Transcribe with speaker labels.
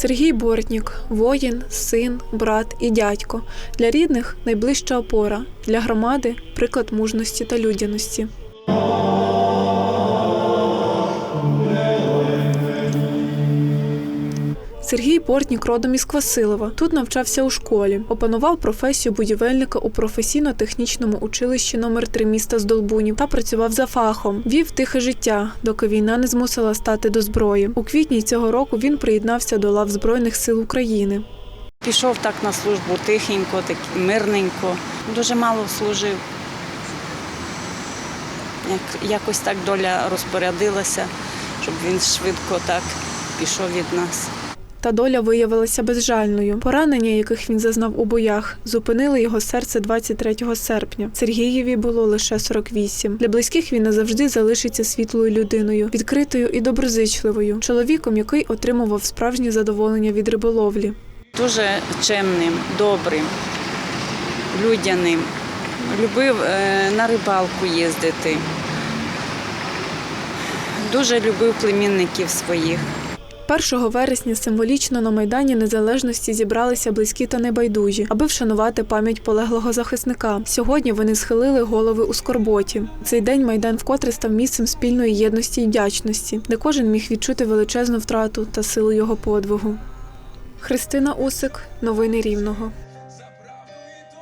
Speaker 1: Сергій Бортнік воїн, син, брат і дядько. Для рідних найближча опора, для громади приклад мужності та людяності. Сергій Портнік родом із Квасилова. Тут навчався у школі. Опанував професію будівельника у професійно-технічному училищі номер 3 міста Здолбунів та працював за фахом. Вів тихе життя, доки війна не змусила стати до зброї. У квітні цього року він приєднався до лав Збройних сил України.
Speaker 2: Пішов так на службу тихенько, так мирненько. Дуже мало служив. Як, якось так доля розпорядилася, щоб він швидко так пішов від нас.
Speaker 1: Та доля виявилася безжальною. Поранення, яких він зазнав у боях, зупинили його серце 23 серпня. Сергієві було лише 48. Для близьких він назавжди залишиться світлою людиною, відкритою і доброзичливою, чоловіком, який отримував справжнє задоволення від риболовлі.
Speaker 2: Дуже чемним, добрим, людяним. Любив е, на рибалку їздити. Дуже любив племінників своїх.
Speaker 1: 1 вересня символічно на Майдані Незалежності зібралися близькі та небайдужі, аби вшанувати пам'ять полеглого захисника. Сьогодні вони схилили голови у скорботі. Цей день Майдан вкотре став місцем спільної єдності і вдячності, де кожен міг відчути величезну втрату та силу його подвигу. Христина Усик, новини Рівного.